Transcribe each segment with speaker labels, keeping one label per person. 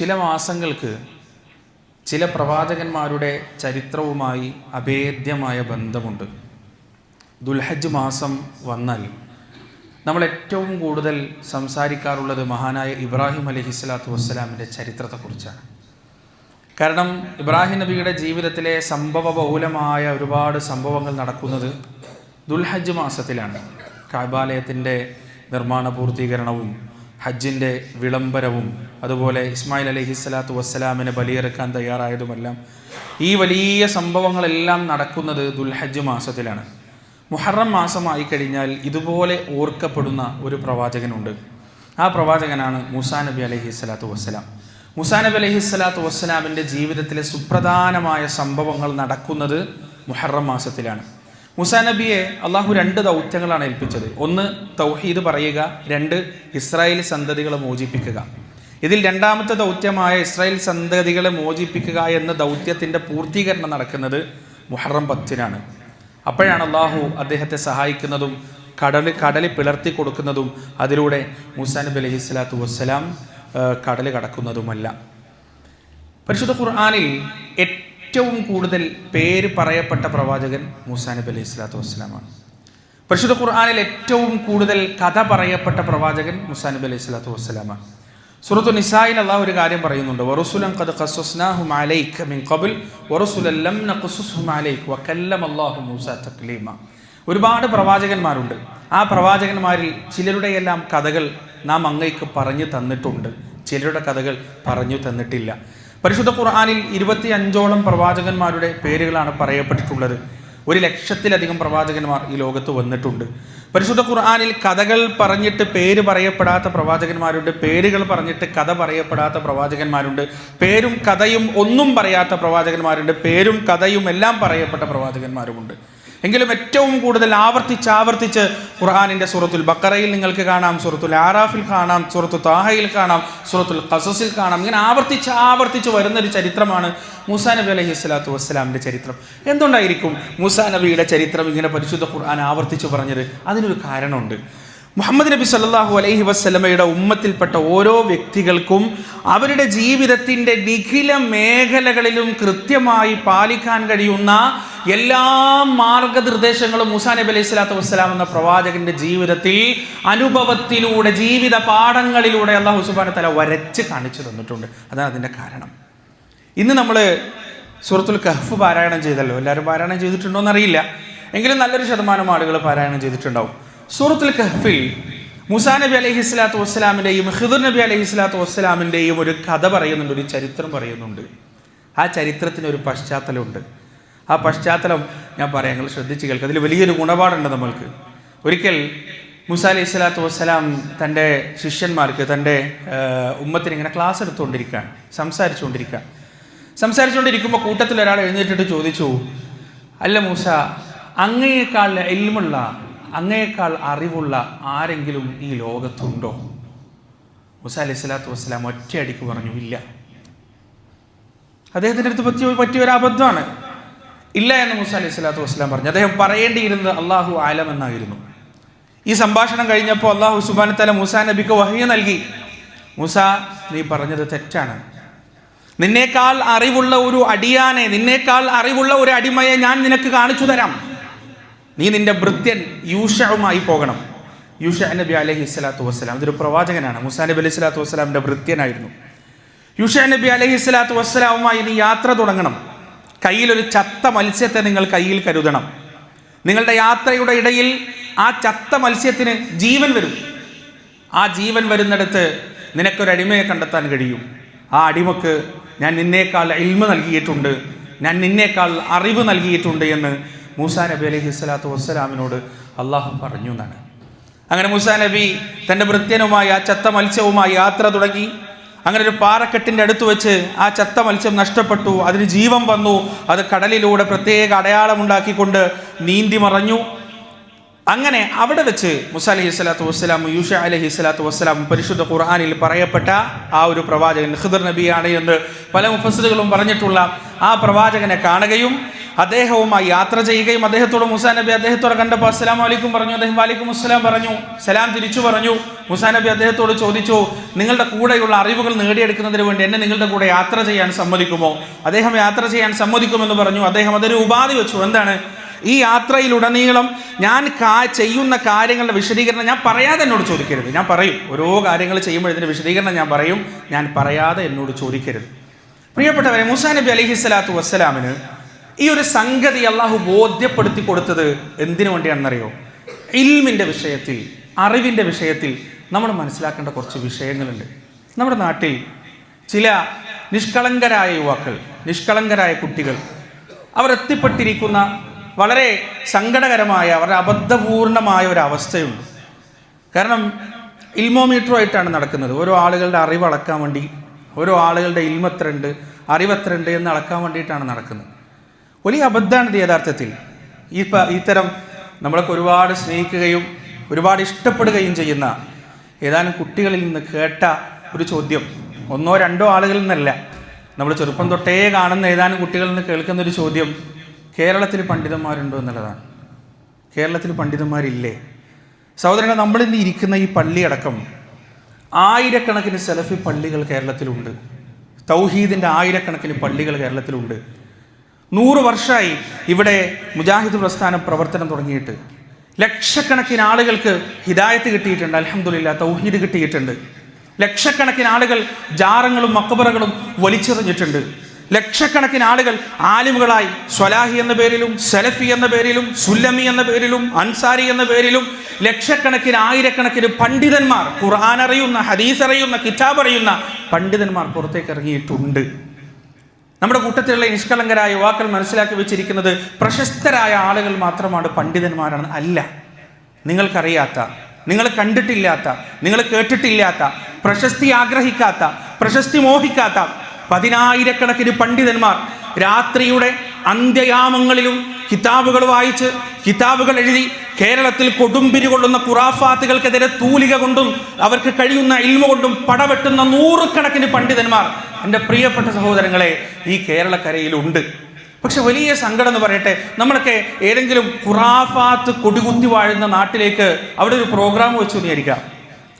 Speaker 1: ചില മാസങ്ങൾക്ക് ചില പ്രവാചകന്മാരുടെ ചരിത്രവുമായി അഭേദ്യമായ ബന്ധമുണ്ട്. ദുൽഹജ് മാസം വന്നാൽ നമ്മൾ ഏറ്റവും കൂടുതൽ സംസാരിക്കാറുള്ളത് മഹാനായ ഇബ്രാഹിം അലഹി സ്വലാത്തു വസ്സലാമിന്റെ ചരിത്രത്തെക്കുറിച്ചാണ്. കാരണം ഇബ്രാഹിം നബിയുടെ ജീവിതത്തിലെ സംഭവ ബഹുലമായ ഒരുപാട് സംഭവങ്ങൾ നടക്കുന്നത് ദുൽഹജ് മാസത്തിലാണ്. കാബാലയത്തിന്റെ നിർമ്മാണ പൂർത്തീകരണവും ഹജ്ജിന്റെ വിളംബരവും അതുപോലെ ഇസ്മായിൽ അലഹി സ്വലാത്തു വസ്സലാമിനെ ബലിയെറുക്കാൻ തയ്യാറായതുമെല്ലാം ഈ വലിയ സംഭവങ്ങളെല്ലാം നടക്കുന്നത് ദുൽഹജ്ജ് മാസത്തിലാണ്. മുഹറം മാസമായി കഴിഞ്ഞാൽ ഇതുപോലെ ഓർക്കപ്പെടുന്ന ഒരു പ്രവാചകനുണ്ട്. ആ പ്രവാചകനാണ് മൂസാ നബി അലഹി സ്വലാത്തു വസ്സലാം. മുസാ നബി അലഹി സ്വലാത്തു വസ്സലാമിന്റെ ജീവിതത്തിലെ സുപ്രധാനമായ സംഭവങ്ങൾ നടക്കുന്നത് മുഹറം മാസത്തിലാണ്. മുസാ നബിയെ അള്ളാഹു രണ്ട് ദൗത്യങ്ങളാണ് ഏൽപ്പിച്ചത്. ഒന്ന് തൗഹീദ് പറയുക. രണ്ട് ഇസ്രായേൽ സന്തതികളെ മോചിപ്പിക്കുക. ഇതിൽ രണ്ടാമത്തെ ദൗത്യമായ ഇസ്രായേൽ സന്തതികളെ മോചിപ്പിക്കുക എന്ന ദൗത്യത്തിന്റെ പൂർത്തീകരണം നടക്കുന്നത് മുഹറം പത്തിനാണ്. അപ്പോഴാണ് അള്ളാഹു അദ്ദേഹത്തെ സഹായിക്കുന്നതും കടൽ കടലിൽ പിളർത്തി കൊടുക്കുന്നതും അതിലൂടെ മുസാ നബി അലഹി സ്വലാത്തു വസ്സലാം കടൽ കടക്കുന്നതുമല്ല. പരിശുദ്ധ ഖുർആാനിൽ ഏറ്റവും കൂടുതൽ പേര് പറയപ്പെട്ട പ്രവാചകൻ മൂസാ നബി അലൈഹി സ്വലാത്തു വസ്സലാമാണ്. പരിശുദ്ധ ഖുർആാനിൽ ഏറ്റവും കൂടുതൽ കഥ പറയപ്പെട്ട പ്രവാചകൻ മുസാ നബി അലൈഹി സ്വലാത്തു വസ്സലാമാണ്. സുറത്തു നിസായിൽ അള്ളാഹ് ഒരു കാര്യം പറയുന്നുണ്ട്. ഖദ് മിൻ ഖബൽ അല്ലാഹു മൂസ തക്ലീമ. ഒരുപാട് പ്രവാചകന്മാരുണ്ട്. ആ പ്രവാചകന്മാരിൽ ചിലരുടെയെല്ലാം കഥകൾ നാം അങ്ങേക്ക് പറഞ്ഞു തന്നിട്ടുണ്ട്. ചിലരുടെ കഥകൾ പറഞ്ഞു തന്നിട്ടില്ല. പരിശുദ്ധ ഖുർആാനിൽ ഇരുപത്തി അഞ്ചോളം പ്രവാചകന്മാരുടെ പേരുകളാണ് പറയപ്പെട്ടിട്ടുള്ളത്. ഒരു ലക്ഷത്തിലധികം പ്രവാചകന്മാർ ഈ ലോകത്ത് വന്നിട്ടുണ്ട്. പരിശുദ്ധ ഖുർആാനിൽ കഥകൾ പറഞ്ഞിട്ട് പേര് പറയപ്പെടാത്ത പ്രവാചകന്മാരുണ്ട്. പേരുകൾ പറഞ്ഞിട്ട് കഥ പറയപ്പെടാത്ത പ്രവാചകന്മാരുണ്ട്. പേരും കഥയും ഒന്നും പറയാത്ത പ്രവാചകന്മാരുണ്ട്. പേരും കഥയും എല്ലാം പറയപ്പെട്ട പ്രവാചകന്മാരുമുണ്ട്. എങ്കിലും ഏറ്റവും കൂടുതൽ ആവർത്തിച്ച് ആവർത്തിച്ച് ഖുർആാനിന്റെ സൂറത്തുൽ ബക്കറയിൽ നിങ്ങൾക്ക് കാണാം സൂറത്തുൽ ആറാഫിൽ കാണാം സൂറത്തു താഹയിൽ കാണാം സൂറത്തുൽ ഖസസിൽ കാണാം. ഇങ്ങനെ ആവർത്തിച്ച് ആവർത്തിച്ച് വരുന്നൊരു ചരിത്രമാണ് മൂസാ നബി അലൈഹി സ്വലാത്തു വസ്സലാമിന്റെ ചരിത്രം. എന്തുകൊണ്ടായിരിക്കും മൂസാ നബിയുടെ ചരിത്രം ഇങ്ങനെ പരിശുദ്ധ ഖുർആൻ ആവർത്തിച്ച് പറഞ്ഞത്? അതിനൊരു കാരണമുണ്ട്. മുഹമ്മദ് നബി സല്ലാഹു അലൈഹി വസ്ലമയുടെ ഉമ്മത്തിൽപ്പെട്ട ഓരോ വ്യക്തികൾക്കും അവരുടെ ജീവിതത്തിന്റെ നിഖില മേഖലകളിലും കൃത്യമായി പാലിക്കാൻ കഴിയുന്ന എല്ലാ മാർഗനിർദ്ദേശങ്ങളും മുസാ നബി അലൈഹി സ്വലാത്തു വസ്സലാം എന്ന പ്രവാചകന്റെ ജീവിതത്തിൽ അനുഭവത്തിലൂടെ ജീവിത പാഠങ്ങളിലൂടെ അള്ളാഹു സുബാന തല വരച്ച് കാണിച്ചു തന്നിട്ടുണ്ട്. അതാണ് അതിന്റെ കാരണം. ഇന്ന് നമ്മൾ സുഹൃത്തുൽ കഹഫ് പാരായണം ചെയ്തല്ലോ. എല്ലാവരും പാരായണം ചെയ്തിട്ടുണ്ടോ എന്നറിയില്ല എങ്കിലും നല്ലൊരു ശതമാനം ആളുകൾ പാരായണം ചെയ്തിട്ടുണ്ടാവും. സൂറത്തുൽ കഹ്ഫിൽ മുസാ നബി അലൈഹി സ്വലാത്തു വസ്സലാമിന്റെയും ഹിദുർ നബി അലൈഹി സ്വലാത്തു വസ്സലാമിന്റെയും ഒരു കഥ പറയുന്നുണ്ട് ഒരു ചരിത്രം പറയുന്നുണ്ട്. ആ ചരിത്രത്തിന് ഒരു പശ്ചാത്തലമുണ്ട്. ആ പശ്ചാത്തലം ഞാൻ പറയാം നിങ്ങൾ ശ്രദ്ധിച്ച് കേൾക്കുക. അതിൽ വലിയൊരു ഗുണപാടുണ്ട് നമ്മൾക്ക്. ഒരിക്കൽ മുസ അലൈഹി സ്വലാത്തു വസ്സലാം തന്റെ ശിഷ്യന്മാർക്ക് തന്റെ ഉമ്മത്തിന് ഇങ്ങനെ ക്ലാസ് എടുത്തുകൊണ്ടിരിക്കുക സംസാരിച്ചുകൊണ്ടിരിക്കുക സംസാരിച്ചുകൊണ്ടിരിക്കുമ്പോൾ കൂട്ടത്തിൽ ഒരാൾ എഴുന്നേറ്റിട്ട് ചോദിച്ചു അല്ല മൂസ അങ്ങയേക്കാൾ എൽമുള്ള അങ്ങയേക്കാൾ അറിവുള്ള ആരെങ്കിലും ഈ ലോകത്തുണ്ടോ? മുസ അലൈഹി സ്വലാത്തു വസ്സലാം ഒറ്റയടിക്ക് പറഞ്ഞു ഇല്ല. അദ്ദേഹത്തിന്റെ അടുത്ത് പറ്റിയ പറ്റിയ ഒരു അബദ്ധമാണ്. ഇല്ല എന്ന് മുസ അലൈഹി സ്വലാത്തു വസ്സലാം പറഞ്ഞു. അദ്ദേഹം പറയേണ്ടിയിരുന്നത് അള്ളാഹു ആലം എന്നായിരുന്നു. ഈ സംഭാഷണം കഴിഞ്ഞപ്പോൾ അള്ളാഹു സുബാന തല മുസാ നബിക്ക് വഹിയ നൽകി. മൂസ നീ പറഞ്ഞത് തെറ്റാണ്. നിന്നേക്കാൾ അറിവുള്ള ഒരു അടിയാനെ നിന്നേക്കാൾ അറിവുള്ള ഒരു അടിമയെ ഞാൻ നിനക്ക് കാണിച്ചു തരാം. നീ നിന്റെ ഭൃത്യൻ യൂഷവുമായി പോകണം. യൂഷ നബി അലഹി സ്വലാത്തു വസ്സലാം. ഇതൊരു പ്രവാചകനാണ്. മുസാ നബി അലൈഹി സ്വലാത്തു വസ്സലാമിന്റെ ഭൃത്യനായിരുന്നു. യൂഷ നബി അലഹി സ്വലാത്തു വസ്സലാമുമായി നീ യാത്ര തുടങ്ങണം. കയ്യിലൊരു ചത്ത മത്സ്യത്തെ നിങ്ങൾ കയ്യിൽ കരുതണം. നിങ്ങളുടെ യാത്രയുടെ ഇടയിൽ ആ ചത്ത മത്സ്യത്തിന് ജീവൻ വരും. ആ ജീവൻ വരുന്നിടത്ത് നിനക്കൊരു അടിമയെ കണ്ടെത്താൻ കഴിയും. ആ അടിമക്ക് ഞാൻ നിന്നേക്കാൾ ഇൽമ നൽകിയിട്ടുണ്ട്. ഞാൻ നിന്നേക്കാൾ അറിവ് നൽകിയിട്ടുണ്ട് എന്ന് മൂസാ നബി അലൈഹി സ്വലാത്തു വസ്സലാമിനോട് അള്ളാഹു പറഞ്ഞു എന്നാണ്. അങ്ങനെ മൂസാ നബി തന്റെ വൃത്യനുമായി ആ ചത്ത മത്സ്യവുമായി യാത്ര തുടങ്ങി. അങ്ങനെ ഒരു പാറക്കെട്ടിന്റെ അടുത്ത് വെച്ച് ആ ചത്ത മത്സ്യം നഷ്ടപ്പെട്ടു. അതിന് ജീവൻ വന്നു. അത് കടലിലൂടെ പ്രത്യേക അടയാളമുണ്ടാക്കിക്കൊണ്ട് നീന്തി മറഞ്ഞു. അങ്ങനെ അവിടെ വെച്ച് മുസ അലഹി സ്വലാത്തു വസ്സലാം യൂഷ അലഹി സ്വലാത്തു വസ്സലാം പരിശുദ്ധ ഖുർആാനിൽ പറയപ്പെട്ട ആ ഒരു പ്രവാചകൻ ഖിദർ നബിയാണ് എന്ന് പല മുഫസലുകളും പറഞ്ഞിട്ടുള്ള ആ പ്രവാചകനെ കാണുകയും അദ്ദേഹവുമായി യാത്ര ചെയ്യുകയും അദ്ദേഹത്തോട് മുസാ നബി അദ്ദേഹത്തോട് കണ്ടപ്പോൾ അസ്സലാം വലൈക്കും പറഞ്ഞു. അദ്ദേഹം വാലിക്കും അസ്സലാം പറഞ്ഞു. സലാം തിരിച്ചു പറഞ്ഞു. മുസാ നബി അദ്ദേഹത്തോട് ചോദിച്ചു നിങ്ങളുടെ കൂടെയുള്ള അറിവുകൾ നേടിയെടുക്കുന്നതിന് വേണ്ടി എന്നെ നിങ്ങളുടെ കൂടെ യാത്ര ചെയ്യാൻ സമ്മതിക്കുമോ? അദ്ദേഹം യാത്ര ചെയ്യാൻ സമ്മതിക്കുമെന്ന് പറഞ്ഞു. അദ്ദേഹം അതൊരു ഉപാധി വെച്ചു. എന്താണ്? ഈ യാത്രയിലുടനീളം ഞാൻ കാ ചെയ്യുന്ന കാര്യങ്ങളുടെ വിശദീകരണം ഞാൻ പറയാതെ എന്നോട് ചോദിക്കരുത്. ഞാൻ പറയും. ഓരോ കാര്യങ്ങൾ ചെയ്യുമ്പോൾ ഇതിന്റെ വിശദീകരണം ഞാൻ പറയും. ഞാൻ പറയാതെ എന്നോട് ചോദിക്കരുത്. പ്രിയപ്പെട്ടവരെ മൂസാ നബി അലഹി സ്വലാത്തു വസ്സലാമിന് ഈ ഒരു സംഗതി അള്ളാഹു ബോധ്യപ്പെടുത്തി കൊടുത്തത് എന്തിനു വേണ്ടിയാണെന്നറിയോ? ഇൽമിന്റെ വിഷയത്തിൽ അറിവിന്റെ വിഷയത്തിൽ നമ്മൾ മനസ്സിലാക്കേണ്ട കുറച്ച് വിഷയങ്ങളുണ്ട്. നമ്മുടെ നാട്ടിൽ ചില നിഷ്കളങ്കരായ യുവാക്കൾ നിഷ്കളങ്കരായ കുട്ടികൾ അവർ എത്തിപ്പെട്ടിരിക്കുന്ന വളരെ സങ്കടകരമായ അവരുടെ അബദ്ധപൂർണമായ ഒരു അവസ്ഥയുണ്ട്. കാരണം ഇൽമോമീറ്ററുമായിട്ടാണ് നടക്കുന്നത്. ഓരോ ആളുകളുടെ അറിവ് അളക്കാൻ വേണ്ടി ഓരോ ആളുകളുടെ ഇൽമത്രണ്ട് അറിവത്രണ്ട് എന്ന് അളക്കാൻ വേണ്ടിയിട്ടാണ് നടക്കുന്നത്. വലിയ അബദ്ധമാണ് ഇത് യഥാർത്ഥത്തിൽ. ഈ ഇത്തരം നമ്മളൊക്കെ ഒരുപാട് സ്നേഹിക്കുകയും ഒരുപാട് ഇഷ്ടപ്പെടുകയും ചെയ്യുന്ന ഏതാനും കുട്ടികളിൽ നിന്ന് കേട്ട ഒരു ചോദ്യം. ഒന്നോ രണ്ടോ ആളുകളിൽ നിന്നല്ല. നമ്മൾ ചെറുപ്പം തൊട്ടേ കാണുന്ന ഏതാനും കുട്ടികളിൽ നിന്ന് കേൾക്കുന്ന ഒരു ചോദ്യം കേരളത്തിൽ പണ്ഡിതന്മാരുണ്ടോ എന്നുള്ളതാണ്. കേരളത്തിൽ പണ്ഡിതന്മാരില്ലേ? സഹോദരങ്ങൾ നമ്മളിന്ന് ഇരിക്കുന്ന ഈ പള്ളിയടക്കം ആയിരക്കണക്കിന് സെലഫി പള്ളികൾ കേരളത്തിലുണ്ട്. തൗഹീദിന്റെ ആയിരക്കണക്കിന് പള്ളികൾ കേരളത്തിലുണ്ട്. നൂറ് വർഷമായി ഇവിടെ മുജാഹിദ് പ്രസ്ഥാനം പ്രവർത്തനം തുടങ്ങിയിട്ട്. ലക്ഷക്കണക്കിന് ആളുകൾക്ക് ഹിദായത്ത് കിട്ടിയിട്ടുണ്ട് അലഹമുല്ല തൗഹീദ് കിട്ടിയിട്ടുണ്ട്. ലക്ഷക്കണക്കിന് ആളുകൾ ജാറങ്ങളും മക്കബറകളും വലിച്ചെറിഞ്ഞിട്ടുണ്ട്. ലക്ഷക്കണക്കിന് ആളുകൾ ആലിമുകളായി സ്വലാഹി എന്ന പേരിലും സലഫി എന്ന പേരിലും സുല്ലമി എന്ന പേരിലും അൻസാരി എന്ന പേരിലും ലക്ഷക്കണക്കിന് ആയിരക്കണക്കിന് പണ്ഡിതന്മാർ ഖുർആൻ അറിയുന്ന ഹദീസ് അറിയുന്ന കിതാബ് അറിയുന്ന പണ്ഡിതന്മാർ പുറത്തേക്ക് ഇറങ്ങിയിട്ടുണ്ട്. നമ്മുടെ കൂട്ടത്തിലുള്ള നിഷ്കളങ്കരായ യുവാക്കൾ മനസ്സിലാക്കി വെച്ചിരിക്കുന്നത് പ്രശസ്തരായ ആളുകൾ മാത്രമാണ് പണ്ഡിതന്മാരാണ് അല്ല. നിങ്ങൾക്കറിയാത്ത നിങ്ങൾ കണ്ടിട്ടില്ലാത്ത നിങ്ങൾ കേട്ടിട്ടില്ലാത്ത പ്രശസ്തി ആഗ്രഹിക്കാത്ത പ്രശസ്തി മോഹിക്കാത്ത പതിനായിരക്കണക്കിന് പണ്ഡിതന്മാർ രാത്രിയുടെ അന്ത്യയാമങ്ങളിലും കിതാബുകൾ വായിച്ച് കിതാബുകൾ എഴുതി കേരളത്തിൽ കൊടുമ്പിരി കൊള്ളുന്ന ഖുറാഫാത്തുകൾക്കെതിരെ തൂലിക കൊണ്ടും അവർക്ക് കഴിയുന്ന ഇൽമ കൊണ്ടും പടവെട്ടുന്ന നൂറുകണക്കിന് പണ്ഡിതന്മാർ. എന്റെ പ്രിയപ്പെട്ട സഹോദരങ്ങളെ ഈ കേരളക്കരയിലുണ്ട് പക്ഷെ വലിയ സങ്കടം എന്ന് പറയട്ടെ നമ്മളൊക്കെ ഏതെങ്കിലും ഖുറാഫാത്ത് കൊടികുത്തി വാഴുന്ന നാട്ടിലേക്ക് അവിടെ ഒരു പ്രോഗ്രാം വെച്ചു വിചാരിക്കാം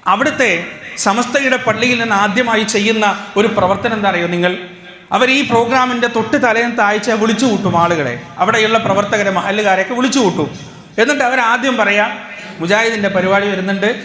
Speaker 1: അവിടുത്തെ സമസ്തയുടെ പള്ളിയിൽ നിന്ന് ആദ്യമായി ചെയ്യുന്ന ഒരു പ്രവർത്തനം എന്താ നിങ്ങൾ? അവർ ഈ പ്രോഗ്രാമിന്റെ തൊട്ട് തലേന്ന് ആഴ്ച വിളിച്ചു കൂട്ടും ആളുകളെ. അവിടെയുള്ള പ്രവർത്തകരെ മഹല്ലുകാരെയൊക്കെ വിളിച്ചു കൂട്ടും. എന്നിട്ട് അവർ ആദ്യം പറയാം മുജാഹിദിന്റെ പരിപാടി വരുന്നുണ്ട്.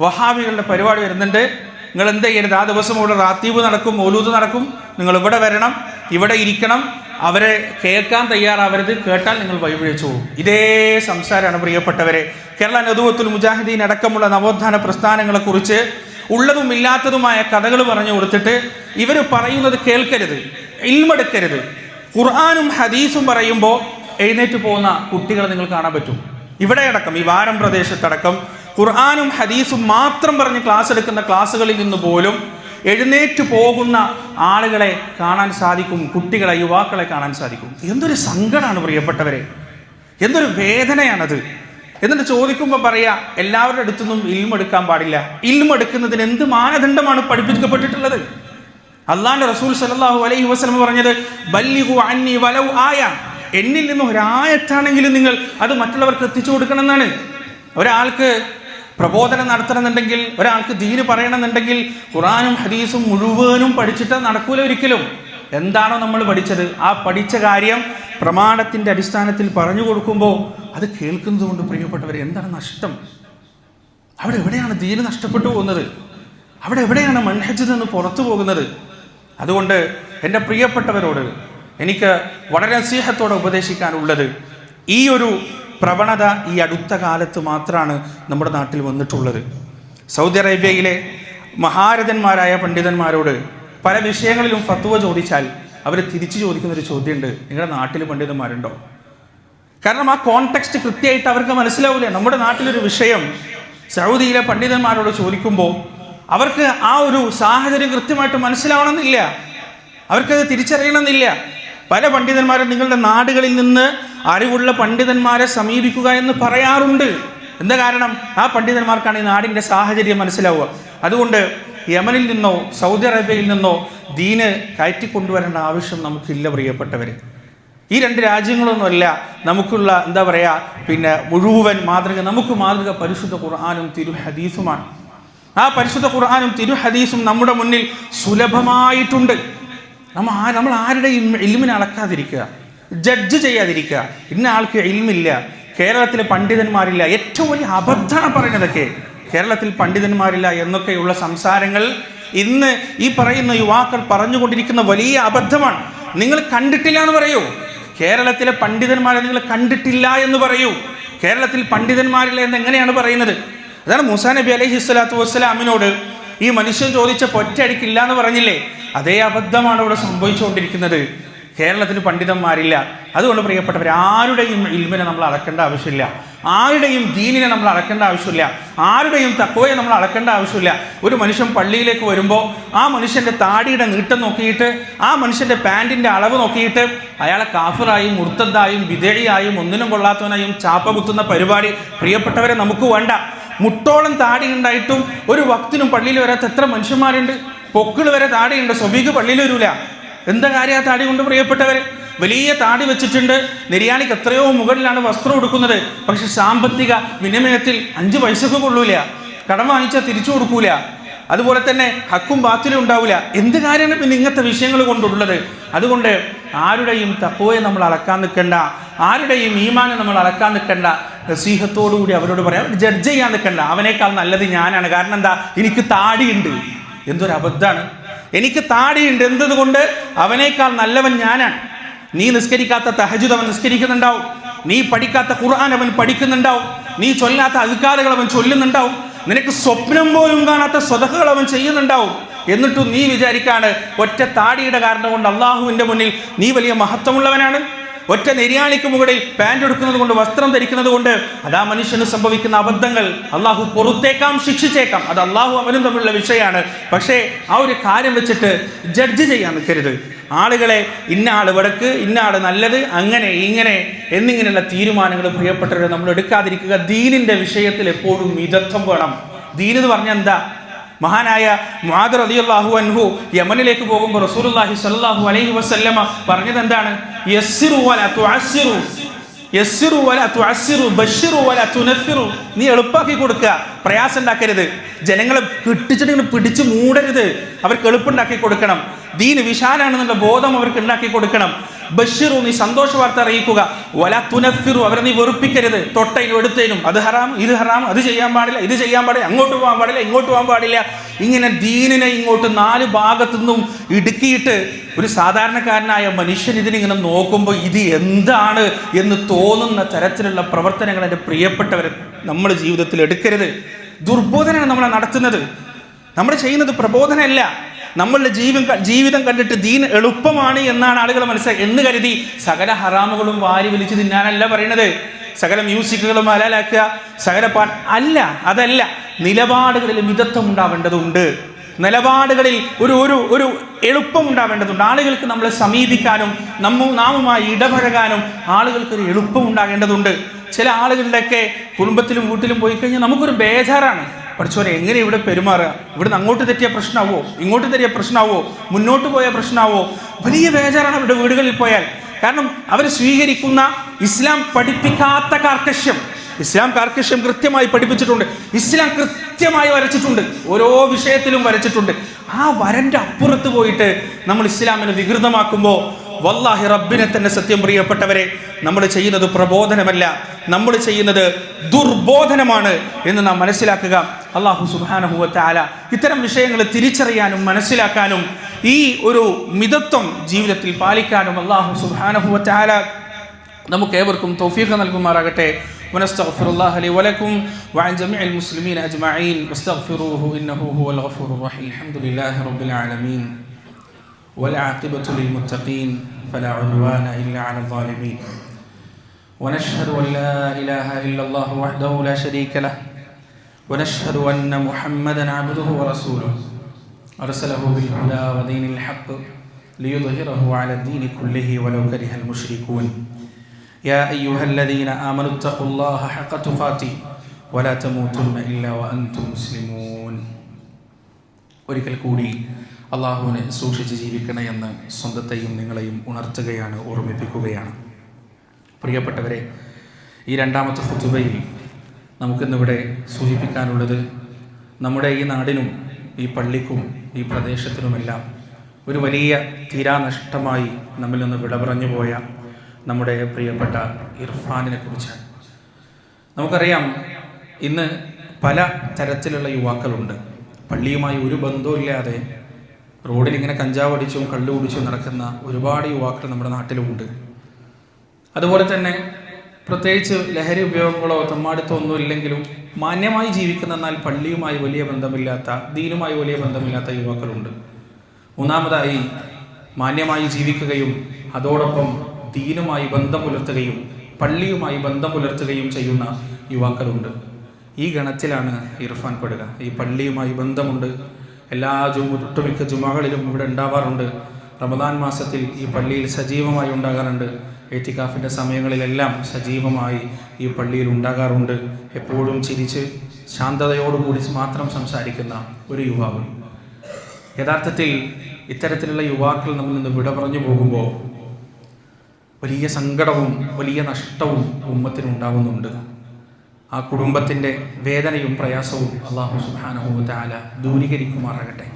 Speaker 1: വഹാബികളുടെ പരിപാടി വരുന്നുണ്ട്. നിങ്ങൾ എന്ത് ചെയ്യരുത്? ആ ദിവസം ഇവിടെ റാത്തീബ് നടക്കും മൗലൂദ് നടക്കും. നിങ്ങൾ ഇവിടെ വരണം ഇവിടെ ഇരിക്കണം. അവരെ കേൾക്കാൻ തയ്യാറാവരുത്. കേട്ടാൽ നിങ്ങൾ വഴിപിഴിച്ചു പോകും. ഇതേ സംസാരമാണ് പ്രിയപ്പെട്ടവരെ. കേരള നദുവത്തുൽ മുജാഹിദീൻ അടക്കമുള്ള നവോത്ഥാന പ്രസ്ഥാനങ്ങളെക്കുറിച്ച് ഉള്ളതും ഇല്ലാത്തതുമായ കഥകൾ പറഞ്ഞു കൊടുത്തിട്ട് ഇവർ പറയുന്നത് കേൾക്കരുത് ഇൽമെടുക്കരുത്. ഖുർആാനും ഹദീസും പറയുമ്പോൾ എഴുന്നേറ്റ് പോകുന്ന കുട്ടികളെ നിങ്ങൾ കാണാൻ പറ്റും. ഇവിടെ അടക്കം ഈ വാരം പ്രദേശത്തടക്കം ഖുർആാനും ഹദീസും മാത്രം പറഞ്ഞ് ക്ലാസ് എടുക്കുന്ന ക്ലാസ്സുകളിൽ നിന്ന് പോലും എഴുന്നേറ്റ് പോകുന്ന ആളുകളെ കാണാൻ സാധിക്കും കുട്ടികളെ യുവാക്കളെ കാണാൻ സാധിക്കും. എന്തൊരു സങ്കടമാണ് പ്രിയപ്പെട്ടവരെ. എന്തൊരു വേദനയാണത്. എന്നിട്ട് ചോദിക്കുമ്പോൾ പറയാ എല്ലാവരുടെ അടുത്തുനിന്നും ഇൽമെടുക്കാൻ പാടില്ല. ഇൽമെടുക്കുന്നതിന് എന്ത് മാനദണ്ഡമാണ് പഠിപ്പിക്കപ്പെട്ടിട്ടുള്ളത്? അള്ളാന്റെ റസൂൽ സല്ലല്ലാഹു അലൈഹി വസല്ലം പറഞ്ഞത് ബല്ലിഹു അന്നി ആയ. എന്നിൽ നിന്നും ഒരായത്താണെങ്കിലും നിങ്ങൾ അത് മറ്റുള്ളവർക്ക് എത്തിച്ചു കൊടുക്കണം എന്നാണ് ഒരാൾക്ക് പ്രബോധനം നടത്തണമെന്നുണ്ടെങ്കിൽ ഒരാൾക്ക് ദീന് പറയണമെന്നുണ്ടെങ്കിൽ ഖുറാനും ഹദീസും മുഴുവനും പഠിച്ചിട്ട് നടക്കൂല ഒരിക്കലും. എന്താണോ നമ്മൾ പഠിച്ചത്? ആ പഠിച്ച കാര്യം പ്രമാണത്തിന്റെ അടിസ്ഥാനത്തിൽ പറഞ്ഞു കൊടുക്കുമ്പോൾ അത് കേൾക്കുന്നത് കൊണ്ട് പ്രിയപ്പെട്ടവർ എന്താണ് നഷ്ടം? അവിടെ എവിടെയാണ് ദീന് നഷ്ടപ്പെട്ടു പോകുന്നത്? അവിടെ എവിടെയാണ് മൻഹജിൽ നിന്ന് പുറത്തു പോകുന്നത്? അതുകൊണ്ട് എന്റെ പ്രിയപ്പെട്ടവരോട് എനിക്ക് വളരെ സ്നേഹത്തോടെ ഉപദേശിക്കാനുള്ളത് ഈ ഒരു പ്രവണത ഈ അടുത്ത കാലത്ത് മാത്രമാണ് നമ്മുടെ നാട്ടിൽ വന്നിട്ടുള്ളത്. സൗദി അറേബ്യയിലെ മഹാരഥന്മാരായ പണ്ഡിതന്മാരോട് പല വിഷയങ്ങളിലും ഫത്വ ചോദിച്ചാൽ അവർ തിരിച്ചു ചോദിക്കുന്ന ഒരു ചോദ്യമുണ്ട്. നിങ്ങളുടെ നാട്ടിൽ പണ്ഡിതന്മാരുണ്ടോ? കാരണം ആ കോൺടെക്സ്റ്റ് കൃത്യമായിട്ട് അവർക്ക് മനസ്സിലാവില്ല നമ്മുടെ നാട്ടിലൊരു വിഷയം സൗദിയിലെ പണ്ഡിതന്മാരോട് ചോദിക്കുമ്പോൾ അവർക്ക് ആ ഒരു സാഹചര്യം കൃത്യമായിട്ട് മനസ്സിലാവണമെന്നില്ല. അവർക്കത് തിരിച്ചറിയണമെന്നില്ല. പല പണ്ഡിതന്മാരും നിങ്ങളുടെ നാടുകളിൽ നിന്ന് അറിവുള്ള പണ്ഡിതന്മാരെ സമീപിക്കുക എന്ന് പറയാറുണ്ട്. എന്താ കാരണം? ആ പണ്ഡിതന്മാർക്കാണ് ഈ നാടിന്റെ സാഹചര്യം മനസ്സിലാവുക. അതുകൊണ്ട് യമനിൽ നിന്നോ സൗദി അറേബ്യയിൽ നിന്നോ ദീന് കയറ്റിക്കൊണ്ടുവരേണ്ട ആവശ്യം നമുക്കില്ല പ്രിയപ്പെട്ടവർ ഈ രണ്ട് രാജ്യങ്ങളൊന്നുമല്ല നമുക്കുള്ള എന്താ പറയുക പിന്നെ മുഴുവൻ മാതൃക നമുക്ക് മാതൃക പരിശുദ്ധ ഖുർആാനും തിരു ഹദീസുമാണ്. ആ പരിശുദ്ധ ഖുർആാനും തിരു ഹദീസും നമ്മുടെ മുന്നിൽ സുലഭമായിട്ടുണ്ട്. നമ്മൾ ആ നമ്മൾ ആരുടെയും ഇൽമിനെ അളക്കാതിരിക്കുക ജഡ്ജ് ചെയ്യാതിരിക്കുക. ഇന്ന ആൾക്ക് ഇൽമില്ല കേരളത്തിലെ പണ്ഡിതന്മാരില്ല. ഏറ്റവും വലിയ അബദ്ധമാണ് പറയുന്നതൊക്കെ. കേരളത്തിൽ പണ്ഡിതന്മാരില്ല എന്നൊക്കെയുള്ള സംസാരങ്ങൾ ഇന്ന് ഈ പറയുന്ന യുവാക്കൾ പറഞ്ഞുകൊണ്ടിരിക്കുന്ന വലിയ അബദ്ധമാണ്. നിങ്ങൾ കണ്ടിട്ടില്ല എന്ന് പറയൂ. കേരളത്തിലെ പണ്ഡിതന്മാരെ നിങ്ങൾ കണ്ടിട്ടില്ല എന്ന് പറയൂ. കേരളത്തിൽ പണ്ഡിതന്മാരില്ല എന്ന് എങ്ങനെയാണ് പറയുന്നത്? അതാണ് മൂസാ നബി അലൈഹി സ്വലാത്തു വസ്സലാമിനോട് ഈ മനുഷ്യൻ ചോദിച്ച പൊറ്റടിക്കില്ല എന്ന് പറഞ്ഞില്ലേ? അതേ അബദ്ധമാണ് ഇവിടെ സംഭവിച്ചുകൊണ്ടിരിക്കുന്നത്. കേരളത്തിന് പണ്ഡിതന്മാരില്ല. അതുകൊണ്ട് പ്രിയപ്പെട്ടവർ ആരുടെയും ഇൽമിനെ നമ്മൾ അളക്കേണ്ട ആവശ്യമില്ല. ആരുടെയും ദീനിനെ നമ്മൾ അളക്കേണ്ട ആവശ്യമില്ല. ആരുടെയും തക്കോയെ നമ്മൾ അളക്കേണ്ട ആവശ്യമില്ല. ഒരു മനുഷ്യൻ പള്ളിയിലേക്ക് വരുമ്പോൾ ആ മനുഷ്യന്റെ താടിയുടെ നീട്ടം നോക്കിയിട്ട് ആ മനുഷ്യന്റെ പാന്റിന്റെ അളവ് നോക്കിയിട്ട് അയാളെ കാഫറായും മുർത്തദ്ദായും വിധേയായും ഒന്നിനും കൊള്ളാത്തവനായും ചാപ്പ കുത്തുന്ന പരിപാടി പ്രിയപ്പെട്ടവരെ നമുക്ക് വേണ്ട. മുട്ടോളം താടി ഉണ്ടായിട്ടും ഒരു വക്തിനും പള്ളിയിൽ വരാത്ത എത്ര മനുഷ്യന്മാരുണ്ട്? പൊക്കിൾ വരെ താടിയുണ്ട് സ്വബീക്ക് പള്ളിയിൽ വരൂല. എന്താ കാര്യം ആ താടി കൊണ്ട് പ്രിയപ്പെട്ടവരെ? വലിയ താടി വെച്ചിട്ടുണ്ട്. നിര്യാണിക്ക് എത്രയോ മുകളിലാണ് വസ്ത്രം കൊടുക്കുന്നത് പക്ഷെ സാമ്പത്തിക വിനിമയത്തിൽ അഞ്ച് പൈസക്ക് കൊള്ളൂല. കടം വാങ്ങിച്ചാൽ തിരിച്ചു കൊടുക്കൂല. അതുപോലെ തന്നെ ഹക്കും ബാത്തിലും ഉണ്ടാവില്ല എന്ത് കാര്യമാണ് പിന്നെ ഇങ്ങനത്തെ വിഷയങ്ങൾ കൊണ്ടുള്ളത്? അതുകൊണ്ട് ആരുടെയും തക്കോയെ നമ്മൾ അളക്കാൻ നിൽക്കണ്ട. ആരുടെയും ഈമാനെ നമ്മൾ അളക്കാൻ നിൽക്കണ്ട. നസീഹത്തോടുകൂടി അവരോട് പറയാം. ജഡ്ജ് ചെയ്യാൻ നിൽക്കണ്ട. അവനേക്കാൾ നല്ലത് ഞാനാണ്. കാരണം എന്താ? എനിക്ക് താടിയുണ്ട്. എന്തൊരു അബദ്ധമാണ്. എനിക്ക് താടിയുണ്ട്. എന്തതുകൊണ്ട് അവനേക്കാൾ നല്ലവൻ ഞാനാണ്. നീ നിസ്കരിക്കാത്ത തഹജുദ് അവൻ നിസ്കരിക്കുന്നുണ്ടാവും. നീ പഠിക്കാത്ത ഖുർആൻ അവൻ പഠിക്കുന്നുണ്ടാവും. നീ ചൊല്ലാത്ത അധികാരകൾ അവൻ ചൊല്ലുന്നുണ്ടാവും. നിനക്ക് സ്വപ്നം പോലും കാണാത്ത സ്വതകൾ അവൻ ചെയ്യുന്നുണ്ടാവും. എന്നിട്ടും നീ വിചാരിക്കാണ് ഒറ്റ താടിയുടെ കാരണം കൊണ്ട് അള്ളാഹുവിന്റെ മുന്നിൽ നീ വലിയ മഹത്വമുള്ളവനാണ്. ഒറ്റ നെരിയാണിക്ക് മുകളിൽ പാന്റ് എടുക്കുന്നത് കൊണ്ട് വസ്ത്രം ധരിക്കുന്നത് കൊണ്ട് അതാ മനുഷ്യന് സംഭവിക്കുന്ന അബദ്ധങ്ങൾ. അള്ളാഹു പുറത്തേക്കാം ശിക്ഷിച്ചേക്കാം. അത് അള്ളാഹു അവനും തമ്മിലുള്ള വിഷയമാണ്. പക്ഷേ ആ ഒരു കാര്യം വെച്ചിട്ട് ജഡ്ജ് ചെയ്യാൻ നിൽക്കരുത്. ആളുകളെ ഇന്ന ആൾ വടക്ക് ഇന്ന ആൾ നല്ലത് അങ്ങനെ ഇങ്ങനെ എന്നിങ്ങനെയുള്ള തീരുമാനങ്ങൾ പ്രിയപ്പെട്ടവരെ നമ്മൾ എടുക്കാതിരിക്കുക. ദീനിന്റെ വിഷയത്തിൽ എപ്പോഴും മിതത്വം വേണം. ദീൻ എന്ന് പറഞ്ഞാൽ എന്താ? മഹാനായ മുഹാദർ അലി അള്ളാഹു അൻഹു യമനിലേക്ക് പോകുമ്പോൾ റസൂലുള്ളാഹി സ്വല്ലല്ലാഹു അലൈഹി വസല്ലമ പറഞ്ഞത് എന്താണ്? നീ എളുപ്പാക്കി കൊടുക്കുക പ്രയാസം ഉണ്ടാക്കരുത്. ജനങ്ങളെ കിട്ടിച്ചിട്ട് പിടിച്ച് മൂടരുത്. അവർക്ക് എളുപ്പുണ്ടാക്കി കൊടുക്കണം. ദീന് വിശാലാണെന്നുള്ള ബോധം അവർക്ക് ഉണ്ടാക്കി കൊടുക്കണം. ബഷിറു നീ സന്തോഷ വാർത്ത അറിയിക്കുക. വല തുനഫിറു അവരെ നീ വെറുപ്പിക്കരുത്. തൊട്ടയിലും എടുത്തതിനും അത് ഹറാം ഇത് ഹറാം അത് ചെയ്യാൻ പാടില്ല ഇത് ചെയ്യാൻ പാടില്ല അങ്ങോട്ട് പോകാൻ പാടില്ല ഇങ്ങോട്ട് പോകാൻ പാടില്ല. ഇങ്ങനെ ദീനിനെ ഇങ്ങോട്ട് നാല് ഭാഗത്തു നിന്നും ഇടുക്കിയിട്ട് ഒരു സാധാരണക്കാരനായ മനുഷ്യൻ ഇതിനിങ്ങനെ നോക്കുമ്പോൾ ഇത് എന്താണ് എന്ന് തോന്നുന്ന തരത്തിലുള്ള പ്രവർത്തനങ്ങൾ എന്റെ പ്രിയപ്പെട്ടവരെ നമ്മുടെ ജീവിതത്തിൽ എടുക്കരുത്. ദുർബോധനമാണ് നമ്മളെ നടത്തുന്നത്. നമ്മൾ ചെയ്യുന്നത് പ്രബോധനമല്ല. നമ്മളുടെ ജീവൻ ജീവിതം കണ്ടിട്ട് ദീൻ എളുപ്പമാണ് എന്നാണ് ആളുകൾ മനസ്സിലാക്കി എന്ന് കരുതി സകല ഹറാമുകളും വാരി വലിച്ചു തിന്നാനല്ല പറയണത്. സകല മ്യൂസിക്കുകളും ഹലാലാക്കുക സകല പാ അല്ല അതല്ല. നിലപാടുകളിൽ മിതത്വം ഉണ്ടാവേണ്ടതുണ്ട് നിലപാടുകളിൽ ഒരു ഒരു ഒരു എളുപ്പം ഉണ്ടാവേണ്ടതുണ്ട് ആളുകൾക്ക് നമ്മളെ സമീപിക്കാനും നമ്മ നാമുമായി ഇടപഴകാനും ആളുകൾക്ക് ഒരു എളുപ്പം ഉണ്ടാകേണ്ടതുണ്ട് ചില ആളുകളുടെയൊക്കെ കുടുംബത്തിലും വീട്ടിലും പോയി കഴിഞ്ഞാൽ നമുക്കൊരു ബേജാറാണ്. പഠിച്ചോനെ എങ്ങനെ ഇവിടെ പെരുമാറുക? ഇവിടുന്ന് അങ്ങോട്ട് തെറ്റിയ പ്രശ്നമാവോ? ഇങ്ങോട്ട് തെറ്റിയ പ്രശ്നമാവോ? മുന്നോട്ട് പോയ പ്രശ്നമാവോ? വലിയ ബേജാറാണ് അവരുടെ വീടുകളിൽ പോയാൽ. കാരണം അവർ സ്വീകരിക്കുന്ന ഇസ്ലാം പഠിപ്പിക്കാത്ത കാർക്കശ്യം. ഇസ്ലാം കാർക്കശ്യം കൃത്യമായി പഠിപ്പിച്ചിട്ടുണ്ട്. ഇസ്ലാം കൃത്യമായി വരച്ചിട്ടുണ്ട്. ഓരോ വിഷയത്തിലും വരച്ചിട്ടുണ്ട്. ആ വരന്റെ അപ്പുറത്ത് പോയിട്ട് നമ്മൾ ഇസ്ലാമിനെ വികൃതമാക്കുമ്പോൾ വല്ലാഹി റബ്ബിനെ തന്നെ സത്യം പ്രിയപ്പെട്ടവരെ നമ്മൾ ചെയ്യുന്നത് പ്രബോധനമല്ല. നമ്മൾ ചെയ്യുന്നത് ദുർബോധനമാണ് എന്ന് നാം മനസ്സിലാക്കുക. അള്ളാഹു സുബാനഹുവത്താല ഇത്തരം വിഷയങ്ങൾ തിരിച്ചറിയാനും മനസ്സിലാക്കാനും ഈ ഒരു മിതത്വം ജീവിതത്തിൽ പാലിക്കാനും അള്ളാഹു സുബാനഹുവത്താല നമുക്ക് ഏവർക്കും തൗഫീഖ് നൽകുമാറാകട്ടെ ونستغفر الله لي ولكم وعن جميع المسلمين أجمعين واستغفروه إنه هو الغفور الرحيم الحمد لله رب العالمين والعاقبة للمتقين فلا عدوان إلا على الظالمين ونشهد أن لا إله إلا الله وحده لا شريك له ونشهد أن محمدا عبده ورسوله أرسله بالهدى ودين الحق ليظهره على الدين كله ولو كره المشركون يا أيها الذين آمنوا اتقوا الله حق تقاته ولا تموتن إلا وأنتم مسلمون ഒരിക്കൽ കൂടി അള്ളാഹുവിനെ സൂക്ഷിച്ച് ജീവിക്കണേ എന്ന് സ്വന്തത്തെയും നിങ്ങളെയും ഉണർത്തുകയാണ് ഓർമ്മിപ്പിക്കുകയാണ് പ്രിയപ്പെട്ടവരെ ഈ രണ്ടാമത്തെ ഫുതുബയിൽ നമുക്കിന്നിവിടെ സൂചിപ്പിക്കാനുള്ളത് നമ്മുടെ ഈ നാടിനും ഈ പള്ളിക്കും ഈ പ്രദേശത്തിനുമെല്ലാം ഒരു വലിയ തീരാനഷ്ടമായി നമ്മിൽ നിന്ന് വിട പറഞ്ഞു പോയ നമ്മുടെ പ്രിയപ്പെട്ട ഇർഫാനിനെ കുറിച്ചാണ്. നമുക്കറിയാം ഇന്ന് പല തരത്തിലുള്ള യുവാക്കളുണ്ട്. പള്ളിയുമായി ഒരു ബന്ധവുമില്ലാതെ റോഡിൽ ഇങ്ങനെ കഞ്ചാവ് അടിച്ചും കള്ളു കുടിച്ചും നടക്കുന്ന ഒരുപാട് യുവാക്കൾ നമ്മുടെ നാട്ടിലുമുണ്ട്. അതുപോലെ തന്നെ പ്രത്യേകിച്ച് ലഹരി ഉപയോഗങ്ങളോ തമ്മാടിത്തോ ഒന്നും ഇല്ലെങ്കിലും മാന്യമായി ജീവിക്കുന്ന എന്നാൽ പള്ളിയുമായി വലിയ ബന്ധമില്ലാത്ത ദീനുമായി വലിയ ബന്ധമില്ലാത്ത യുവാക്കളുണ്ട്. മൂന്നാമതായി മാന്യമായി ജീവിക്കുകയും അതോടൊപ്പം ദീനുമായി ബന്ധം പുലർത്തുകയും പള്ളിയുമായി ബന്ധം പുലർത്തുകയും ചെയ്യുന്ന യുവാക്കളുണ്ട്. ഈ ഗണത്തിലാണ് ഇർഫാൻ പെടുക. ഈ പള്ളിയുമായി ബന്ധമുണ്ട്. എല്ലാ ഒട്ടുമിക്ക ജുമാകളിലും ഇവിടെ ഉണ്ടാവാറുണ്ട്. റമദാൻ മാസത്തിൽ ഈ പള്ളിയിൽ സജീവമായി ഉണ്ടാകാറുണ്ട്. ഏറ്റിക്കാഫിന്റെ സമയങ്ങളിലെല്ലാം സജീവമായി ഈ പള്ളിയിൽ ഉണ്ടാകാറുണ്ട്. എപ്പോഴും ചിരിച്ച് ശാന്തതയോടുകൂടി മാത്രം സംസാരിക്കുന്ന ഒരു യുവാവ്. യഥാർത്ഥത്തിൽ ഇത്തരത്തിലുള്ള യുവാക്കൾ നമ്മിൽ നിന്ന് വിട പറഞ്ഞു പോകുമ്പോൾ വലിയ സങ്കടവും വലിയ നഷ്ടവും ഉമ്മത്തിന് ഉണ്ടാകുന്നുണ്ട് ആ കുടുംബത്തിന്റെ വേദനയും പ്രയാസവും അള്ളാഹു സുബാനഹു താല ദൂരീകരിക്കുമാറാകട്ടെ.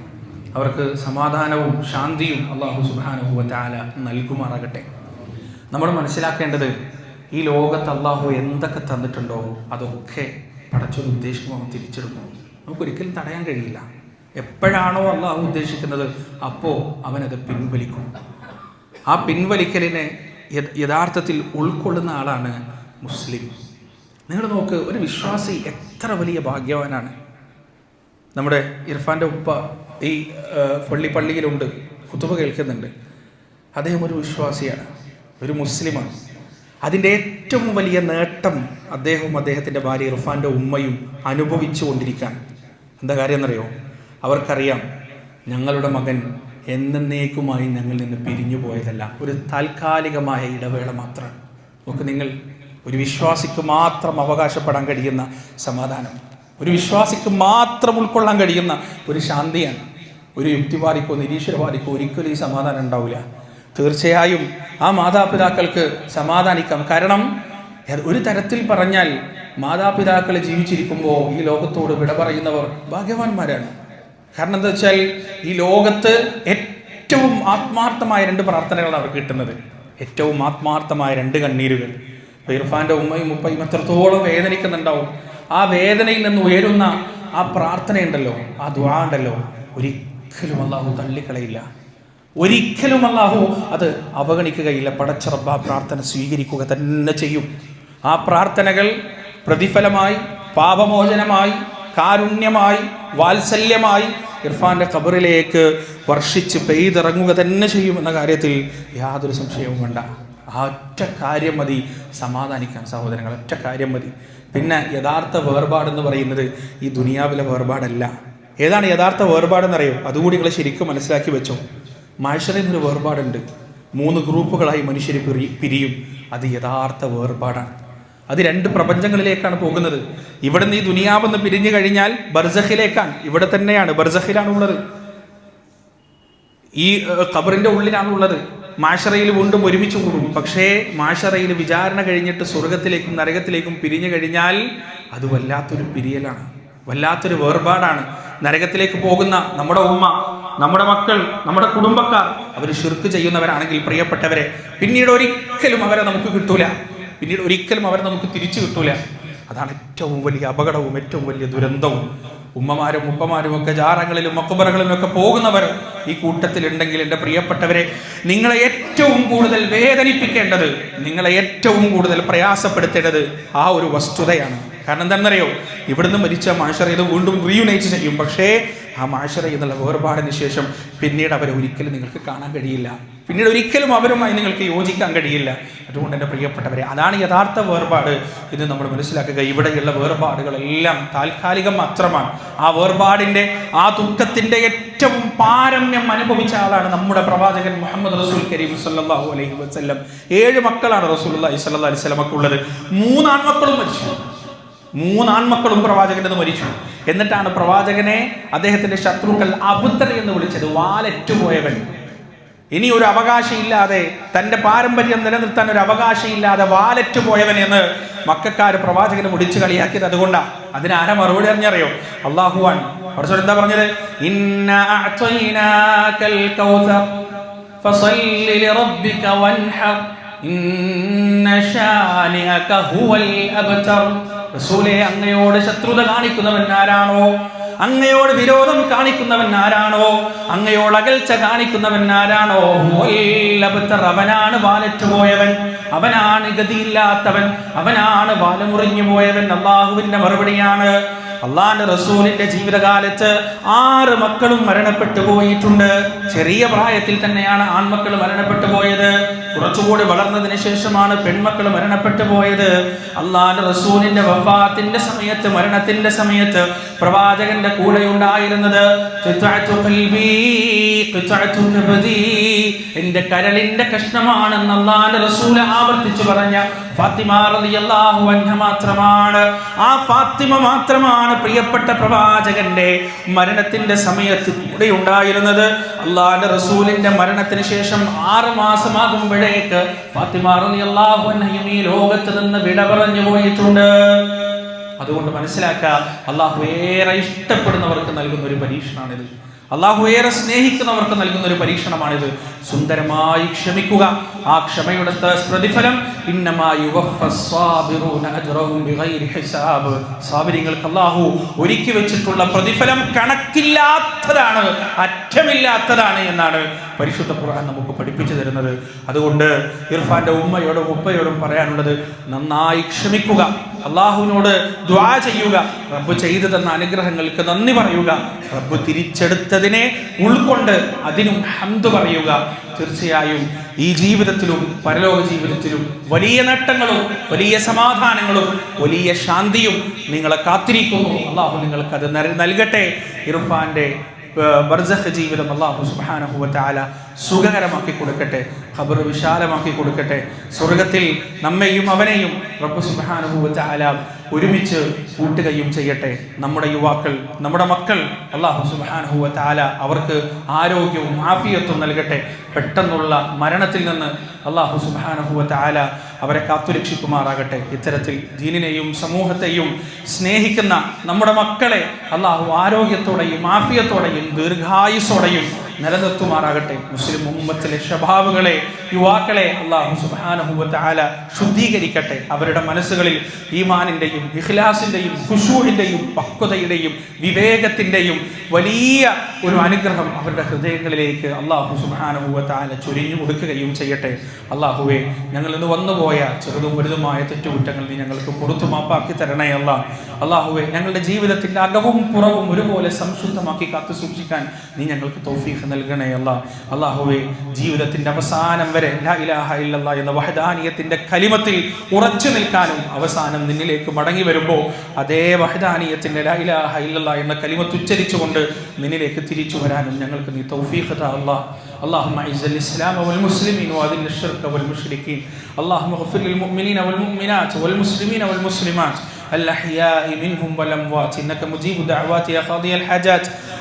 Speaker 1: അവർക്ക് സമാധാനവും ശാന്തിയും അള്ളാഹു സുബാനഹു താല നൽകുമാറാകട്ടെ. നമ്മൾ മനസ്സിലാക്കേണ്ടത് ഈ ലോകത്ത് അള്ളാഹു എന്തൊക്കെ തന്നിട്ടുണ്ടോ അതൊക്കെ പടച്ചൊരു ഉദ്ദേശിക്കുമ്പോൾ അവൻ തിരിച്ചെടുക്കും. നമുക്കൊരിക്കലും തടയാൻ കഴിയില്ല. എപ്പോഴാണോ അള്ളാഹു ഉദ്ദേശിക്കുന്നത് അപ്പോൾ അവനത് പിൻവലിക്കും. ആ പിൻവലിക്കലിനെ യഥാർത്ഥത്തിൽ ഉൾക്കൊള്ളുന്ന ആളാണ് മുസ്ലിം. നിങ്ങൾ നോക്ക് ഒരു വിശ്വാസി എത്ര വലിയ ഭാഗ്യവാനാണ്. നമ്മുടെ ഇർഫാന്റെ ഉപ്പ ഈ പള്ളി പള്ളിയിലുണ്ട് കുത്തുവ കേൾക്കുന്നുണ്ട്. അദ്ദേഹം ഒരു വിശ്വാസിയാണ്. ഒരു മുസ്ലിമാണ്. അതിന്റെ ഏറ്റവും വലിയ നേട്ടം അദ്ദേഹവും അദ്ദേഹത്തിന്റെ ഭാര്യ ഇർഫാന്റെ ഉമ്മയും അനുഭവിച്ചു കൊണ്ടിരിക്കാൻ. എന്താ കാര്യം എന്നറിയോ? അവർക്കറിയാം ഞങ്ങളുടെ മകൻ എന്നേക്കുമായി ഞങ്ങളിൽ നിന്ന് പിരിഞ്ഞു പോയതല്ല. ഒരു താൽക്കാലികമായ ഇടവേള മാത്രം. നമുക്ക് നിങ്ങൾ ഒരു വിശ്വാസിക്ക് മാത്രം അവകാശപ്പെടാൻ കഴിയുന്ന സമാധാനം. ഒരു വിശ്വാസിക്ക് മാത്രം ഉൾക്കൊള്ളാൻ കഴിയുന്ന ഒരു ശാന്തിയാണ്. ഒരു യുക്തിവാദിക്കോ നിരീശ്വരവാദിക്കോ ഒരിക്കലും ഈ സമാധാനം ഉണ്ടാവില്ല. തീർച്ചയായും ആ മാതാപിതാക്കൾക്ക് സമാധാനിക്കാം. കാരണം ഒരു തരത്തിൽ പറഞ്ഞാൽ മാതാപിതാക്കൾ ജീവിച്ചിരിക്കുമ്പോൾ ഈ ലോകത്തോട് വിട പറയുന്നവർ ഭാഗ്യവാന്മാരാണ്. കാരണം എന്താ വെച്ചാൽ ഈ ലോകത്ത് ഏറ്റവും ആത്മാർത്ഥമായ രണ്ട് പ്രാർത്ഥനകളാണ് അവർക്ക് കിട്ടുന്നത്. ഏറ്റവും ആത്മാർത്ഥമായ രണ്ട് കണ്ണീരുകൾ. ഇർഫാന്റെ ഉമ്മയും ഉപ്പയും എത്രത്തോളം വേദനിക്കുന്നുണ്ടാവും. ആ വേദനയിൽ നിന്ന് ഉയരുന്ന ആ പ്രാർത്ഥനയുണ്ടല്ലോ ആ ദ്വാ ഉണ്ടല്ലോ ഒരിക്കലും അള്ളാഹു തള്ളിക്കളയില്ല. ഒരിക്കലും അള്ളാഹു അത് അവഗണിക്കുകയില്ല. പടച്ചറബ പ്രാർത്ഥന സ്വീകരിക്കുക തന്നെ ചെയ്യും. ആ പ്രാർത്ഥനകൾ പ്രതിഫലമായി പാപമോചനമായി കാരുണ്യമായി വാത്സല്യമായി ഇർഫാന്റെ ഖബറിലേക്ക് വർഷിച്ച് പെയ്തിറങ്ങുക തന്നെ ചെയ്യുമെന്ന കാര്യത്തിൽ യാതൊരു സംശയവും വേണ്ട. ആ ഒറ്റ കാര്യം മതി. സമാധാനിക്കാൻ സഹോദരങ്ങൾ ഒറ്റ കാര്യം മതി. പിന്നെ യഥാർത്ഥ വേർപാടെന്ന് പറയുന്നത് ഈ ദുനിയാവിലെ വേർപാടല്ല. ഏതാണ് യഥാർത്ഥ വേർപാടെന്നറിയോ? അതുകൂടി നിങ്ങൾ ശരിക്കും മനസ്സിലാക്കി വെച്ചോ. മാഷറിൽ ഒരു വേർപാടുണ്ട്. മൂന്ന് ഗ്രൂപ്പുകളായി മനുഷ്യർ പിരി പിരിയും. അത് യഥാർത്ഥ വേർപാടാണ്. അത് രണ്ട് പ്രപഞ്ചങ്ങളിലേക്കാണ് പോകുന്നത്. ഇവിടെ ഈ ദുനിയാവെന്ന് പിരിഞ്ഞു കഴിഞ്ഞാൽ ബർസഖിലേക്കാണ്. ഇവിടെ തന്നെയാണ് ബർസഖിലാണ് ഉള്ളത് ഈ ഖബറിന്റെ ഉള്ളിലാണ് ഉള്ളത് മാഷറയിൽ വീണ്ടും ഒരുമിച്ച് കൂടും. പക്ഷേ മാഷറയിൽ വിചാരണ കഴിഞ്ഞിട്ട് സ്വർഗത്തിലേക്കും നരകത്തിലേക്കും പിരിഞ്ഞു കഴിഞ്ഞാൽ അത് വല്ലാത്തൊരു പിരിയലാണ്. വല്ലാത്തൊരു വേർപാടാണ്. നരകത്തിലേക്ക് പോകുന്ന നമ്മുടെ ഉമ്മ നമ്മുടെ മക്കൾ നമ്മുടെ കുടുംബക്കാർ അവർ ഷിർക്ക് ചെയ്യുന്നവരാണെങ്കിൽ പ്രിയപ്പെട്ടവരെ പിന്നീട് ഒരിക്കലും അവരെ നമുക്ക് കിട്ടൂല. പിന്നീട് ഒരിക്കലും അവരെ നമുക്ക് തിരിച്ചു കിട്ടൂല. അതാണ് ഏറ്റവും വലിയ അപകടവും ഏറ്റവും വലിയ ദുരന്തവും. ഉമ്മമാരും ഉപ്പമാരും ഒക്കെ ജാറങ്ങളിലും മക്കുബറകളിലും ഒക്കെ പോകുന്നവർ ഈ കൂട്ടത്തിലുണ്ടെങ്കിൽ എന്റെ പ്രിയപ്പെട്ടവരെ നിങ്ങളെ ഏറ്റവും കൂടുതൽ വേദനിപ്പിക്കേണ്ടത് നിങ്ങളെ ഏറ്റവും കൂടുതൽ പ്രയാസപ്പെടുത്തേണ്ടത് ആ ഒരു വസ്തുതയാണ്. കാരണം എന്താണെന്നറിയോ? ഇവിടുന്ന് മരിച്ച മാഷറയിൽ വീണ്ടും റീയുണൈറ്റ് ചെയ്യും. പക്ഷേ ആ മാഷറ എന്നുള്ള വേർപാടിന് ശേഷം പിന്നീട് അവരെ ഒരിക്കലും നിങ്ങൾക്ക് കാണാൻ കഴിയില്ല. പിന്നീട് ഒരിക്കലും അവരുമായി നിങ്ങൾക്ക് യോജിക്കാൻ കഴിയില്ല. അതുകൊണ്ട് എന്റെ പ്രിയപ്പെട്ടവരെ അതാണ് യഥാർത്ഥ വേർപാട് ഇത് നമ്മൾ മനസ്സിലാക്കുക. ഇവിടെയുള്ള വേർപാടുകളെല്ലാം താൽക്കാലികം മാത്രമാണ്. ആ വേർപാടിന്റെ ആ ദുഃഖത്തിന്റെ ഏറ്റവും പാരമ്യം അനുഭവിച്ച ആളാണ് നമ്മുടെ പ്രവാചകൻ മുഹമ്മദ് റസൂൽ കരീം സല്ലാഹു അലൈഹി വസ്ലം ഏഴ് മക്കളാണ് റസൂൽ അലൈഹി സ്വല്ലല്ലാഹു അലൈഹി ഉള്ളത് ഉള്ളത്. മൂന്നാൺമക്കളും മരിച്ചു. മൂന്ന് ആൺമക്കളും പ്രവാചകന്റെ മരിച്ചു. എന്നിട്ടാണ് പ്രവാചകനെ അദ്ദേഹത്തിന്റെ ശത്രുക്കൾ അബുദ്ധർ എന്ന് വിളിച്ചത് വാലറ്റുപോയവൻ. ഇനി ഒരു അവകാശമില്ലാതെ തന്റെ പാരമ്പര്യം നിലനിർത്താൻ ഒരു അവകാശമില്ലാതെ വാലറ്റ് പോയവൻ എന്ന് മക്കാര് പ്രവാചകനെ മുടിച്ചു കളിയാക്കിയത് അതുകൊണ്ടാണ് അതിന് ആരാ മറുപടി അറിഞ്ഞറിയോ? അള്ളാഹുവാൻ കുറച്ചു എന്താ പറഞ്ഞത്? ഇന്ന റസൂലേ അങ്ങയോട് ശത്രുത കാണിക്കുന്നവൻ ആരാണോ? അങ്ങയോട് വിരോധം കാണിക്കുന്നവൻ ആരാണോ? അങ്ങയോട് അകൽച്ച കാണിക്കുന്നവൻ ആരാണോ? അവനാണ് വാലറ്റ് പോയവൻ അവനാണ് ഗതിയില്ലാത്തവൻ. അവനാണ് വാലമുറിഞ്ഞു പോയവൻ. അള്ളാഹുവിന്റെ മറുപടിയാണ്. അള്ളാന്റെ റസൂലിന്റെ ജീവിതകാലത്ത് ആറ് മക്കളും മരണപ്പെട്ടു പോയിട്ടുണ്ട്. ചെറിയ പ്രായത്തിൽ തന്നെയാണ് ആൺമക്കൾ മരണപ്പെട്ടു പോയത്. കുറച്ചുകൂടി വളർന്നതിന് ശേഷമാണ് പെൺമക്കൾ മരണപ്പെട്ടു പോയത്. അള്ളാന്റെ റസൂലിന്റെ വഫാത്തിന്റെ സമയത്ത് മരണത്തിന്റെ സമയത്ത് പ്രവാചകന്റെ കൂടെ ഉണ്ടായിരുന്നത് എന്റെ കരളിന്റെ കഷ്ണമാണെന്ന് അള്ളാന്റെ റസൂൽ ആവർത്തിച്ചു പറഞ്ഞ ഫാത്തിമ റളിയല്ലാഹു മാത്രമാണ്. ആ ഫാത്തിമ മാത്രമാണ് പ്രിയപ്പെട്ട പ്രവാചകന്റെ മരണത്തിന്റെ സമയത്ത് കൂടെ ഉണ്ടായിരുന്നത് അള്ളാന്റെ റസൂലിന്റെ മരണത്തിന് ശേഷം ആറ് മാസമാകുമ്പോഴേക്ക് അൻഹയും ഈ ലോകത്ത് നിന്ന് വിട പറഞ്ഞു പോയിട്ടുണ്ട്. അതുകൊണ്ട് മനസ്സിലാക്കുക അള്ളാഹു ഏറെ ഇഷ്ടപ്പെടുന്നവർക്ക് നൽകുന്ന ഒരു പരീക്ഷണമാണിത് അള്ളാഹു ഏറെ സ്നേഹിക്കുന്നവർക്ക് നൽകുന്ന ഒരു പരീക്ഷണമാണിത്. സുന്ദരമായി ക്ഷമിക്കുക. ആ ക്ഷമയുടെ പ്രതിഫലം സാബിര്യങ്ങൾക്ക് അള്ളാഹു ഒരുക്കി വെച്ചിട്ടുള്ള പ്രതിഫലം കണക്കില്ലാത്തതാണ് അറ്റമില്ലാത്തതാണ് എന്നാണ് പരിശുദ്ധ ഖുർആൻ നമുക്ക് പഠിപ്പിച്ചു തരുന്നത്. അതുകൊണ്ട് ഇർഫാന്റെ ഉമ്മയോടും ഉപ്പയോടും പറയാനുള്ളത് നന്നായി ക്ഷമിക്കുക. അള്ളാഹുവിനോട് ദ്വാ ചെയ്യുക. റബ്ബ് ചെയ്തു തന്ന അനുഗ്രഹങ്ങൾക്ക് നന്ദി പറയുക. റബ്ബ് തിരിച്ചെടുത്തതിനെ ഉൾക്കൊണ്ട് അതിനും ഹന്ത് പറയുക. തീർച്ചയായും ഈ ജീവിതത്തിലും പരലോക ജീവിതത്തിലും വലിയ നേട്ടങ്ങളും വലിയ സമാധാനങ്ങളും വലിയ ശാന്തിയും നിങ്ങളെ കാത്തിരിക്കുന്നു. അള്ളാഹു നിങ്ങൾക്ക് അത് നൽകട്ടെ. ഇർഫാന്റെ ബർസഖ് ജീവിതം അള്ളാഹു തആല സുഖകരമാക്കി കൊടുക്കട്ടെ ഖബർ വിശാലമാക്കി കൊടുക്കട്ടെ. സ്വർഗത്തിൽ നമ്മെയും അവനെയും റബ്ബ് തആല ഒരുമിച്ച് കൂട്ടുകയും ചെയ്യട്ടെ. നമ്മുടെ യുവാക്കൾ നമ്മുടെ മക്കൾ അള്ളാഹു സുബ്ഹാനഹു താല അവർക്ക് ആരോഗ്യവും ആഫിയത്തും നൽകട്ടെ. പെട്ടെന്നുള്ള മരണത്തിൽ നിന്ന് അള്ളാഹു സുബ്ഹാനഹു താല അവരെ കാത്തുരക്ഷിക്കുമാറാകട്ടെ. ഇത്തരത്തിൽ ദീനിനെയും സമൂഹത്തെയും സ്നേഹിക്കുന്ന നമ്മുടെ മക്കളെ അള്ളാഹു ആരോഗ്യത്തോടെയും ആഫിയത്തോടെയും ദീർഘായുസോടെയും നിലനിർത്തുമാറാകട്ടെ. മുസ്ലിം മുഹമ്മത്തിലെ ഷബാബുകളെ യുവാക്കളെ അള്ളാഹു സുബാനഹുവത്ത ആല ശുദ്ധീകരിക്കട്ടെ. അവരുടെ മനസ്സുകളിൽ ഈമാനിന്റെയും ഇഖ്ലാസിന്റെയും ഖുഷൂഹിന്റെയും പക്വതയുടെയും വിവേകത്തിന്റെയും വലിയ ഒരു അനുഗ്രഹം അവരുടെ ഹൃദയങ്ങളിലേക്ക് അള്ളാഹു സുബാനഹുവത്ത ആല ചൊരിഞ്ഞു കൊടുക്കുകയും ചെയ്യട്ടെ. അള്ളാഹുവെ ഞങ്ങൾ ഇന്ന് വന്നുപോയ ചെറുതും വലുതുമായ തെറ്റുകുറ്റങ്ങൾ നീ ഞങ്ങൾക്ക് പുറത്തു മാപ്പാക്കി തരണേ അല്ല. അള്ളാഹുവെ ഞങ്ങളുടെ ജീവിതത്തിന്റെ അകവും പുറവും ഒരുപോലെ സംശുദ്ധമാക്കി കാത്തു സൂക്ഷിക്കാൻ നീ ഞങ്ങൾക്ക് തൗഫീഖ് നൽകണേ അല്ല അള്ളാഹുവെ ജീവിതത്തിൻ്റെ അവസാനം വരെ ലാ ഇലാഹ ഇല്ലല്ലാ എന്ന വഹദാനിയത്തിൻ്റെ കലിമത്തിൽ ഉറച്ചു നിൽക്കാനും അവസാനം നിന്നിലേക്ക് മടങ്ങി വരുമ്പോൾ അതേ വഹദാനിയത്തിൻ്റെ ലാ ഇലാഹ ഇല്ലല്ലാ എന്ന കലിമത്ത് ഉച്ചരിച്ചുകൊണ്ട് നിന്നിലേക്ക് തിരിച്ചു വരാനും ഞങ്ങൾക്ക് നീ തൗഫീഖ് താ അല്ലാ اللهم اعز الاسلام والمسلمين واذل الشرك والمشركين اللهم اغفر للمؤمنين والمؤمنات والمسلمين والمسلمات الاحياء منهم والاموات انك مجيب دعوات يا قاضي الحاجات